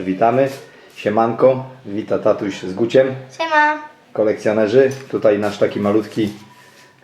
przywitamy. Siemanko, wita tatuś z Guciem, Siema. kolekcjonerzy. Tutaj nasz taki malutki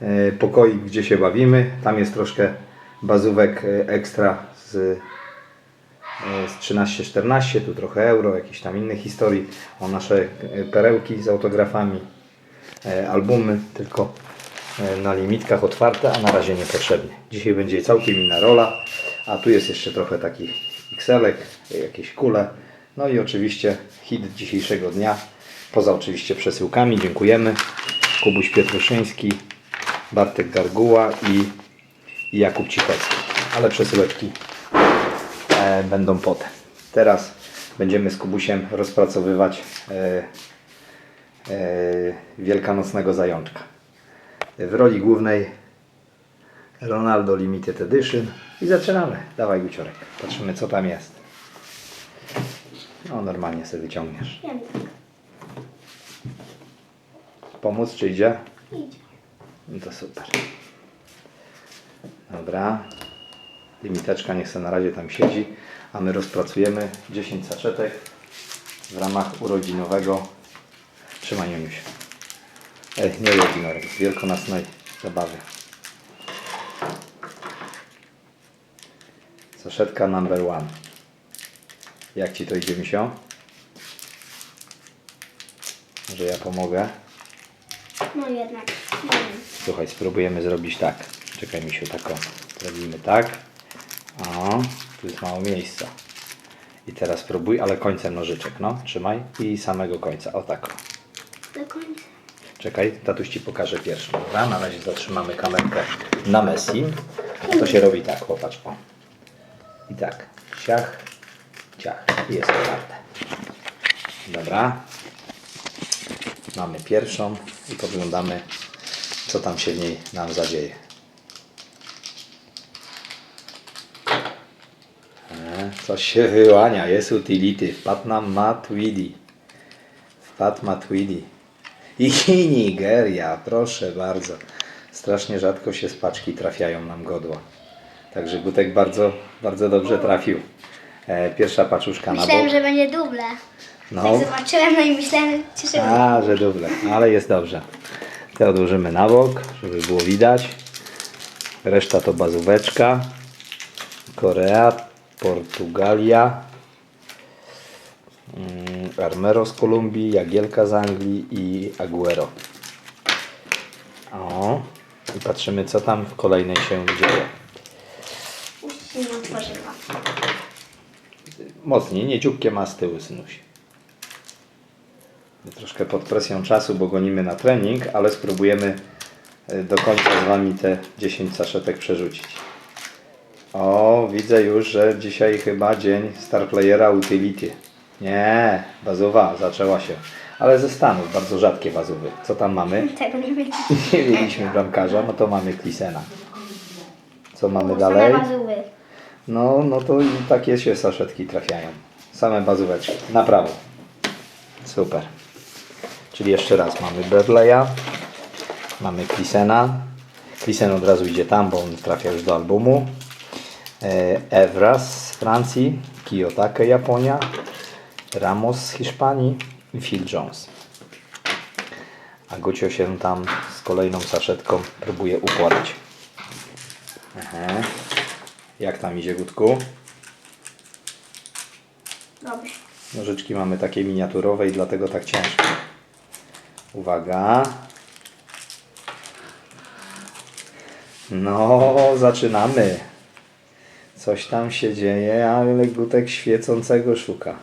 e, pokoik, gdzie się bawimy. Tam jest troszkę bazówek e, ekstra z, e, z 13-14, tu trochę euro, jakichś tam innych historii. O nasze perełki z autografami, albumy, tylko na limitkach otwarte, a na razie niepotrzebnie. Dzisiaj będzie całkiem inna rola, a tu jest jeszcze trochę takich XL-ek, jakieś kule. No i oczywiście hit dzisiejszego dnia, poza oczywiście przesyłkami, dziękujemy. Kubuś Pietruszyński, Bartek Garguła i, Jakub Cichocki. Ale przesyłeczki e, będą potem. Teraz będziemy z Kubusiem rozpracowywać e, e, wielkanocnego zajączka. W roli głównej Ronaldo Limited Edition i zaczynamy. Dawaj Guciorek, patrzymy co tam jest. No normalnie sobie wyciągniesz. Wiem. Pomóc czy idzie? Idź. No to super. Dobra. Limiteczka niech sobie na razie tam siedzi, a my rozpracujemy 10 saczetek w ramach urodzinowego. Trzymaj Joniuś. Ej, nie urodzinowego, wielkanocnej zabawy. Saszetka number one. Jak Ci to idzie, Misio? Może ja pomogę? No jednak. Nie wiem. Słuchaj, spróbujemy zrobić tak. Czekaj, Misiu, tak o. Zrobimy tak. O, tu jest mało miejsca. I teraz spróbuj, ale końcem nożyczek, no. Trzymaj. I samego końca. O tak. o. Do końca. Czekaj, tatuś Ci pokaże pierwszą. Dobra, na razie zatrzymamy kamerkę na Messi. To się robi tak, popatrz, o. I tak, ciach, ciach. Jest otwarte. Dobra. Mamy pierwszą i podglądamy, co tam się w niej nam zadzieje. E, Coś się wyłania, jest utility. Wpadł nam Matwidi. Wpadł Matwidi. I Nigeria, proszę bardzo. Strasznie rzadko się z paczki trafiają nam godła. Także Gutek bardzo, bardzo dobrze trafił. E, pierwsza paczuszka na Myślałem, bok. że będzie duble. No. Tak zobaczyłem, no i myślałem, cieszyłem. A, że duble, ale jest dobrze. Te odłożymy na bok, żeby było widać. Reszta to bazóweczka. Korea, Portugalia, mm, Armero z Kolumbii, Jagielka z Anglii i Aguero. O, i patrzymy co tam w kolejnej się dzieje. Puść mi otworzyła. Mocniej, nie dzióbkiem, a z tyłu synuś. Troszkę pod presją czasu, bo gonimy na trening, ale spróbujemy e, do końca z Wami te 10 saszetek przerzucić. O, widzę już, że dzisiaj chyba dzień Star Playera Utility. Nie, bazowa zaczęła się. Ale ze Stanów, bardzo rzadkie bazowy. Co tam mamy? Tego nie będzie. Nie mieliśmy bramkarza, no to mamy Klisena. Co mamy Same dalej? No, no to i takie się saszetki trafiają. Same bazóweczki. Na prawo. Super. Czyli jeszcze raz mamy Bradley'a, mamy Klisena. Klisen od razu idzie tam, bo on trafia już do albumu. E, Evras z Francji, Kiyotake Japonia, Ramos z Hiszpanii i Phil Jones. A Gucio się tam z kolejną saszetką próbuje układać. Aha. Jak tam idzie Gutku? Dobrze. Nożyczki mamy takie miniaturowe i dlatego tak ciężko. Uwaga. No, zaczynamy. Coś tam się dzieje, ale Gutek świecącego szuka.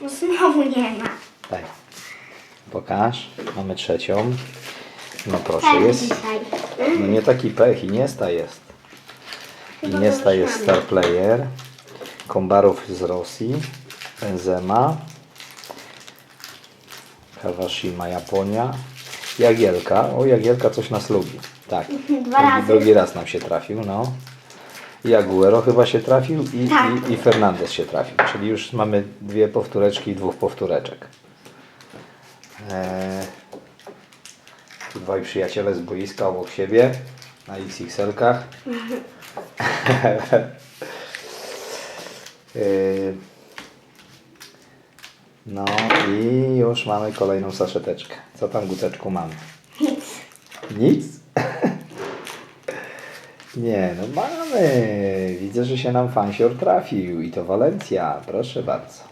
No znowu nie ma. Daj. Pokaż. Mamy trzecią. No proszę, jest. No nie taki pech, Iniesta jest. Iniesta jest star player. Kombarow z Rosji. Benzema. Kawashima Japonia. Jagielka. O, Jagielka coś nas lubi. Tak. Dwa razy. Drugi raz nam się trafił, no. I Aguero chyba się trafił i, Tak. i, i Fernandez się trafił. Czyli już mamy dwie powtóreczki i dwóch powtóreczek. Eee, dwaj przyjaciele z boiska obok siebie na XXL-kach. Eee, No i już mamy kolejną saszeteczkę. Co tam guteczku mamy? Nic. Nic? Nie, no mamy. Widzę, że się nam fansior trafił i to Walencja. Proszę bardzo.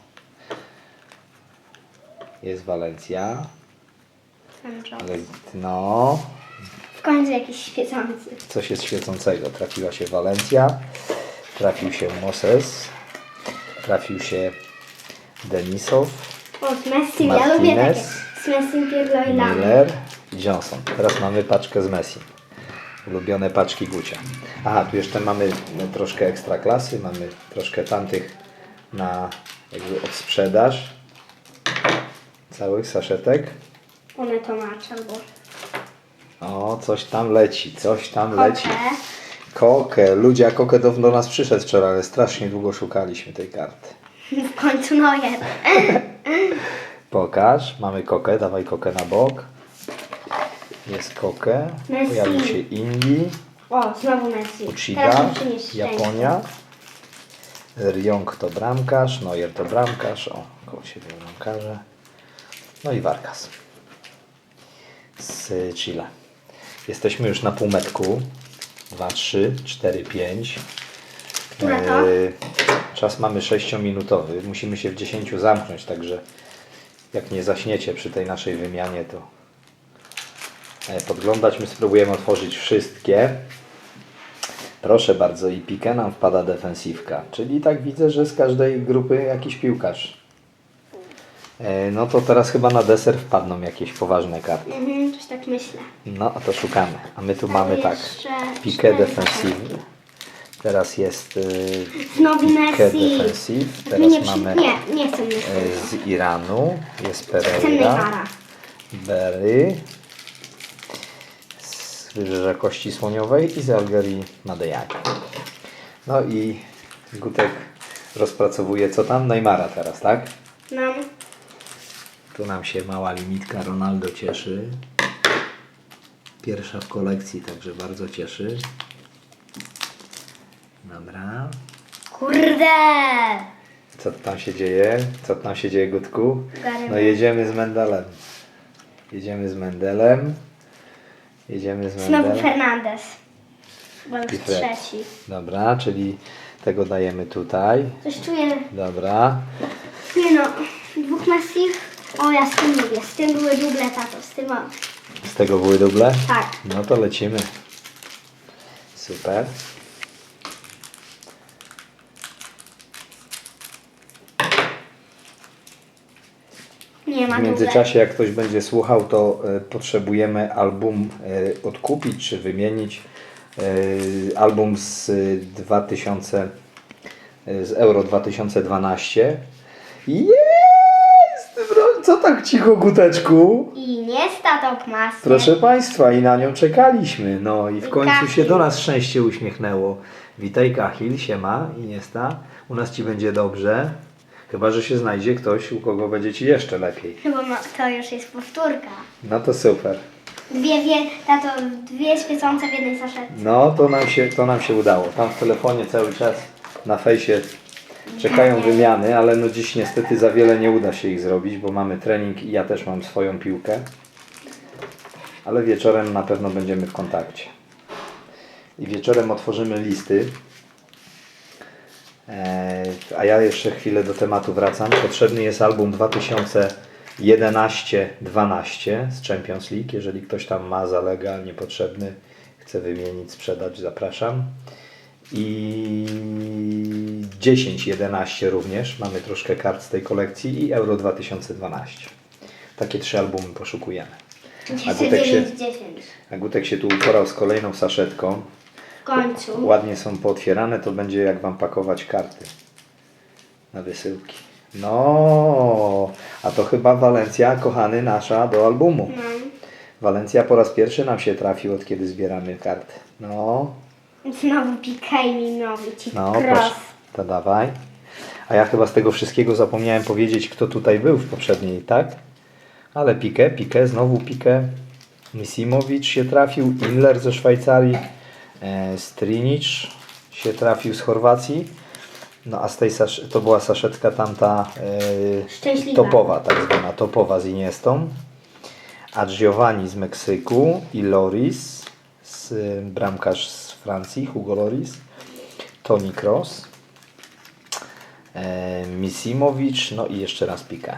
Jest Walencja, ale no, W końcu jakiś świecący. coś jest świecącego. Trafiła się Walencja, trafił się Moses, trafił się Denisow, O, z Messi. Ja lubię takie. Martinez. Z Messi, Pirlo i Lam. Miller Johnson. Teraz mamy paczkę z Messi. Ulubione paczki Gucia. Aha, tu jeszcze mamy no, troszkę ekstra klasy, mamy troszkę tamtych na jakby odsprzedaż. Całych saszetek. One to macz albo O, coś tam leci, coś tam leci. kokę. Kokę. Ludzie, a Kokę do, do nas przyszedł wczoraj, ale strasznie długo szukaliśmy tej karty. W końcu Neuer. Pokaż. Mamy Kokę, dawaj Kokę na bok. Jest Kokę. Messi. Pojawił się Indii. O, znowu Messi. Uchida, przynieś. Japonia. Ryong to bramkarz, Neuer to bramkarz, o, koło siebie bramkarze. No i Vargas z Chile. Jesteśmy już na półmetku. 2, 3, 4, 5. Która to? Czas mamy 6-minutowy. Musimy się w 10 zamknąć, także jak nie zaśniecie przy tej naszej wymianie, to e, podglądać. My spróbujemy otworzyć wszystkie. Proszę bardzo, i pikę nam wpada defensywka. Czyli tak widzę, że z każdej grupy jakiś piłkarz. E, No to teraz chyba na deser wpadną jakieś poważne karty. Mhm, coś tak myślę. No, a to szukamy. A my tu mamy tak. jeszcze Pikę cztery defensywny. Teraz jest y, Znowu pikę Messi. My Teraz nie, przy... mamy nie, nie chcę Messi. y, z Iranu. Jest Chcę Pereira. Neymara. Berry z Wybrzeża Kości Słoniowej i z Algerii Madejani. No i Gutek rozpracowuje co tam? Neymara teraz, tak? Nam. Tu nam się mała limitka Ronaldo cieszy. Pierwsza w kolekcji, także bardzo cieszy. Dobra. Kurde! Co tam się dzieje? Co tam się dzieje, Gutku? No jedziemy z Mendelem. Jedziemy z Mendelem. Jedziemy z Znowu Mendelem. Fernandez. Chyba już I Fred. trzeci. Dobra, czyli tego dajemy tutaj. Coś czuję, Dobra. nie no, dwóch Messi. O, ja z tym lubię. Z tym były duble, tato. Z tym, o. Z tego były duble? Tak. No to lecimy. Super. Nie ma W międzyczasie, jak ktoś będzie słuchał, to e, potrzebujemy album e, odkupić czy wymienić. E, album z e, 2000, e, z Euro 2012. Jest! Co tak cicho, Guteczku? I nie statop masy. Proszę Państwa, i na nią czekaliśmy. No i w I końcu się do nas szczęście uśmiechnęło. Witaj Kachil, siema, Iniesta. U nas Ci będzie dobrze. Chyba, że się znajdzie ktoś, u kogo będzie Ci jeszcze lepiej. Chyba ma, to już jest powtórka. No to super. Dwie, wie, tato, dwie świecące w jednej saszetce. No to nam się, to nam się udało. Tam w telefonie cały czas na fejsie czekają wymiany, ale no dziś niestety za wiele nie uda się ich zrobić, bo mamy trening i ja też mam swoją piłkę. Ale wieczorem na pewno będziemy w kontakcie. I wieczorem otworzymy listy. Eee, A ja jeszcze chwilę do tematu wracam. Potrzebny jest album 2011-12 z Champions League. Jeżeli ktoś tam ma, zalega, niepotrzebny, chce wymienić, sprzedać, zapraszam. I 10-11 również. Mamy troszkę kart z tej kolekcji i Euro 2012. Takie trzy albumy poszukujemy. A Gutek, się, 9, 10. a Gutek się tu uporał z kolejną saszetką. W końcu. Ładnie są pootwierane, to będzie jak Wam pakować karty na wysyłki. No, a to chyba Walencja, kochany nasza, do albumu. No. Walencja po raz pierwszy nam się trafił, od kiedy zbieramy karty. No, Znowu pikaj mi nowy ci no, proszę, to dawaj. A ja chyba z tego wszystkiego zapomniałem powiedzieć, kto tutaj był w poprzedniej, tak? Ale Pique, Pique, znowu Pique. Misimowicz się trafił, Inler ze Szwajcarii, e, Strinic się trafił z Chorwacji. No a z tej to była saszetka tamta Szczęśliwa. topowa, tak zwana topowa z Iniestą. A Giovanni z Meksyku i Loris, z, y, bramkarz z Francji, Hugo Loris, Toni Kroos, e, Misimowicz, no i jeszcze raz Piqué.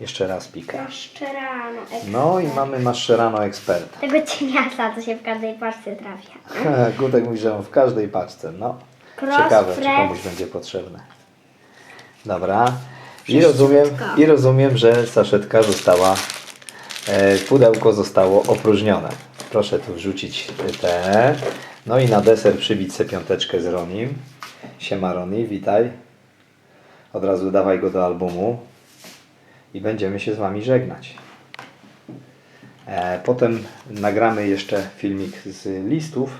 Jeszcze raz Piqué. Jeszcze rano. ekspert. No i mamy Mascherano Expert. Tego cieniasa, co się w każdej paczce trafia. Gutek mówi, że on w każdej paczce. No, Cross, ciekawe, czy komuś będzie potrzebne. Dobra. I rozumiem, I rozumiem, że saszetka została, e, pudełko zostało opróżnione. Proszę tu wrzucić te. No i na deser przybić sobie piąteczkę z Ronim. Siema Roni, witaj. Od razu dawaj go do albumu. I będziemy się z Wami żegnać. E, Potem nagramy jeszcze filmik z listów.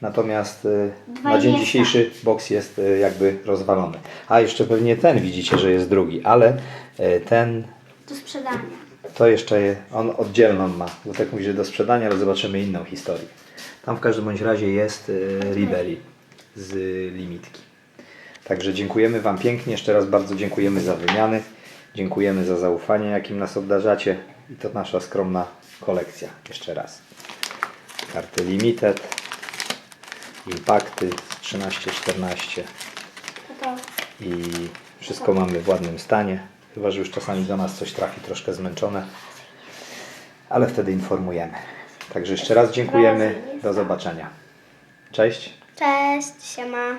Natomiast e, na dzień dzisiejszy boks jest e, jakby rozwalony. A jeszcze pewnie ten widzicie, że jest drugi, ale ten Do sprzedania. to jeszcze je- on oddzielną ma. Bo tak mówi, że do sprzedania, ale zobaczymy inną historię. Tam w każdym bądź razie jest Ribery z limitki. Także dziękujemy Wam pięknie. Jeszcze raz bardzo dziękujemy za wymiany. Dziękujemy za zaufanie, jakim nas obdarzacie. I to nasza skromna kolekcja. Jeszcze raz. Karty Limited. Impakty 13-14 To to. i wszystko mamy w ładnym stanie. Chyba, że już czasami do nas coś trafi troszkę zmęczone, ale wtedy informujemy. Także jeszcze raz dziękujemy. Do zobaczenia. Cześć. Cześć, siema.